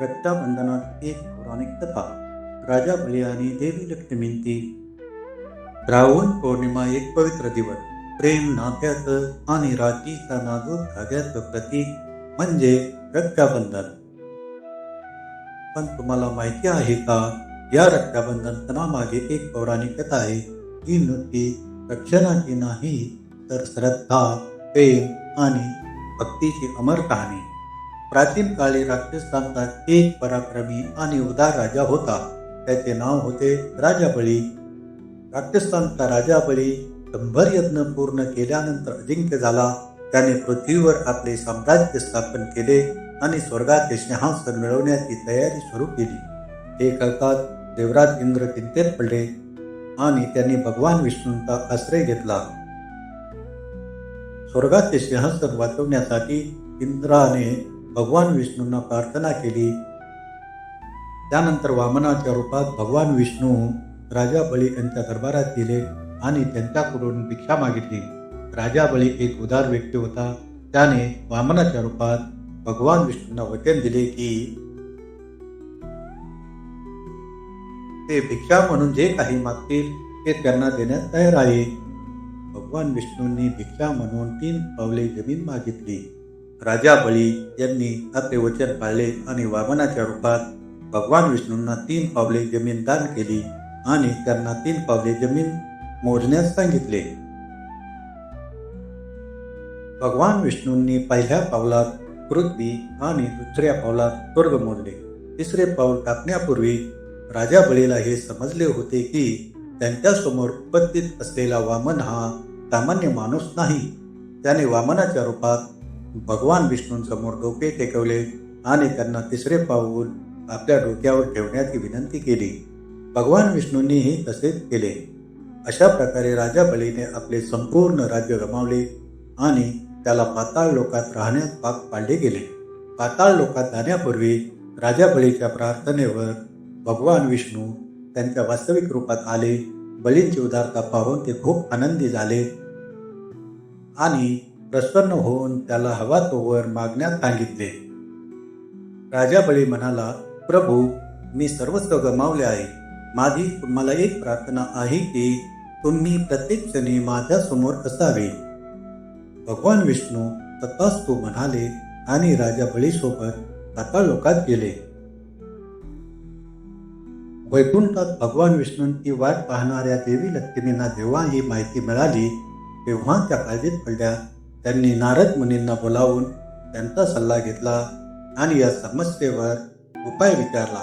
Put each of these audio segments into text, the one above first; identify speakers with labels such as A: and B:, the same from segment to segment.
A: रक्षाबंधनात एक पौराणिक कथा. राजा बळी आणि देवी लक्ष्मींती. श्रावण पौर्णिमा एक पवित्र दिवस. प्रेम नात्याचं आणि रात्रीचा नाजूक धाग्याचं प्रतीक म्हणजे रक्षाबंधन पण तुम्हाला माहिती आहे का या रक्षाबंधन सणामागे एक पौराणिक कथा आहे. ही नुसती रक्षणाची नाही तर श्रद्धा प्रेम आणि भक्तीची अमर कहाणी. प्राचीन काळी राक्षसांचा एक पराक्रमी आणि उदार राजा होता. त्याचे नाव होते राजा बळी राक्षसांचा राजा बळी शंभर यत्न पूर्ण केल्यानंतर अजिंक्य झाला. त्याने पृथ्वीवर आपले साम्राज्य स्थापन केले आणि स्वर्गाचे सिंहासन मिळवण्याची तयारी सुरू केली. हे कळताच देवराज इंद्र चिंतेत पडले आणि त्यांनी भगवान विष्णूंचा आश्रय घेतला. स्वर्गाचे सिंहासन वाचवण्यासाठी इंद्राने भगवान विष्णूंना प्रार्थना केली. त्यानंतर वामनाच्या रूपात भगवान विष्णू राजा बळी यांच्या दरबारात गेले आणि त्यांच्याकडून भिक्षा मागितली. राजा बळी एक उदार व्यक्ती होता. त्याने वामनाच्या रूपात भगवान विष्णूंना वचन दिले की ते भिक्षा म्हणून जे काही मागतील ते त्यांना देण्यास तयार आहे. भगवान विष्णूंनी भिक्षा म्हणून तीन पावले जमीन मागितली. राजा बळी यांनी आपले वचन पाळले आणि वामनाच्या रूपात भगवान विष्णूंना तीन पावले जमीन दान केली आणि त्यांना तीन पावले जमीन मोजण्यास सांगितले. भगवान विष्णूंनी पहिल्या पावलात पृथ्वी आणि दुसऱ्या पावलात स्वर्ग मोजले. तिसरे पाऊल टाकण्यापूर्वी राजा बळीला हे समजले होते की त्यांच्यासमोर उपस्थित असलेला वामन हा सामान्य माणूस नाही. त्याने वामनाच्या रूपात भगवान विष्णूंसमोर डोके टेकवले आणि त्यांना तिसरे पाऊल आपल्या डोक्यावर ठेवण्याची विनंती केली. भगवान विष्णूंनीही तसेच केले. अशा प्रकारे राजा बळीने आपले संपूर्ण राज्य गमावले आणि त्याला पाताळ लोकात राहण्यास भाग पाडले गेले. पाताळ लोकात जाण्यापूर्वी राजा बळीच्या प्रार्थनेवर भगवान विष्णू त्यांच्या वास्तविक रूपात आले. बळींची उदारता पाहून ते खूप आनंदी झाले आणि प्रसन्न होऊन त्याला हवा तोवर मागण्यास सांगितले. राजा बळी म्हणाला प्रभू मी सर्वस्व गमावले आहे. माझी तुम्हाला एक प्रार्थना आहे की तुम्ही प्रत्येक क्षणी माझ्यासमोर असावे. भगवान विष्णू तथाच तो म्हणाले आणि राजा बळीसोबत आता लोकात गेले. वैकुंठात भगवान विष्णूंची वाट पाहणाऱ्या देवी लक्ष्मींना जेव्हा ही माहिती मिळाली तेव्हा त्या काळजीत पडल्या. त्यांनी नारद मुनींना बोलावून त्यांचा सल्ला घेतला आणि या समस्येवर उपाय विचारला.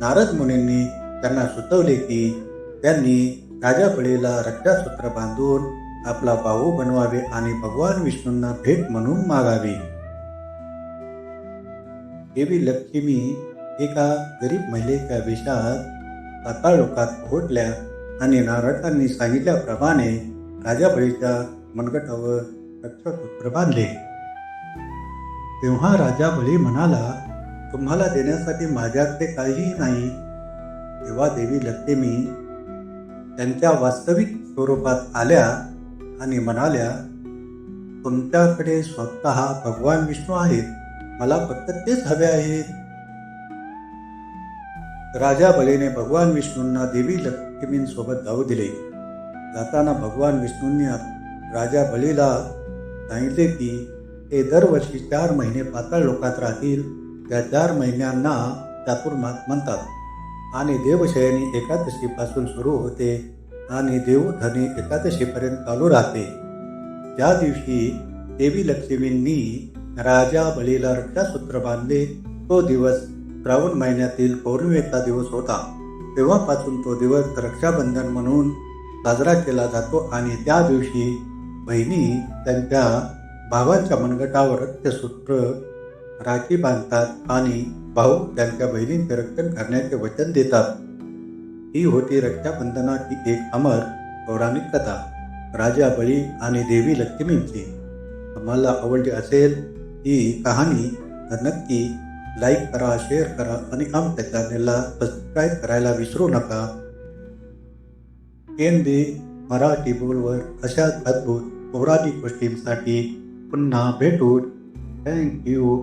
A: नारद मुनींनी त्यांना सुचवले की त्यांनी राजा बळीला रक्षासूत्र बांधून आपला भाऊ बनवावे आणि भगवान विष्णूंना भेट म्हणून मागावी. देवी लक्ष्मी एका गरीब महिलेच्या वेशात पाताळ लोकात पोहोचल्या आणि नारदांनी सांगितल्याप्रमाणे राजा बळीच्या मनगटावर रक्षासूत्र बांधले तेव्हा राजा बळी म्हणाला तुम्हाला देण्यासाठी माझ्याकडे काहीही नाही. तेव्हा देवी लक्ष्मी त्यांच्या वास्तविक स्वरूपात आल्या आणि म्हणाल्या तुमच्याकडे स्वतः भगवान विष्णू आहेत. मला फक्त तेच हवे आहेत राजा बळीने भगवान विष्णूंना देवी लक्ष्मींसोबत जाऊ दिले. जाताना भगवान विष्णूंनी राजा बळीला सांगितले की ते दरवर्षी चार महिने पाताळ लोकात राहतील. त्या चार महिन्यांना चातुर्मास म्हणतात. आणि देवशयनी एकादशीपासून सुरू होते आणि देवधनी एकादशीपर्यंत चालू राहते. ज्या दिवशी देवी लक्ष्मींनी राजा बळीला रक्षासूत्र बांधले तो दिवस श्रावण महिन्यातील पौर्णिमेचा दिवस होता. तेव्हापासून तो दिवस रक्षाबंधन म्हणून साजरा केला जातो आणि त्या दिवशी बहिणी त्यांच्या भावाच्या मनगटावर रक्तसूत्र राखी बांधतात आणि भाऊ त्यांच्या बहिणींचे रक्षण करण्याचे वचन देतात. ही होती रक्षाबंधनाची एक अमर पौराणिक कथा. राजा बळी आणि देवी लक्ष्मींची. तुम्हाला आवडली असेल ही कहाणी तर नक्की लाईक करा शेअर करा आणि आमच्या चॅनेलला सबस्क्राईब करायला विसरू नका. एन बी मराठी बोलवर अशाच अद्भुत पौराणिक गोष्टींसाठी पुन्हा भेटू थँक्यू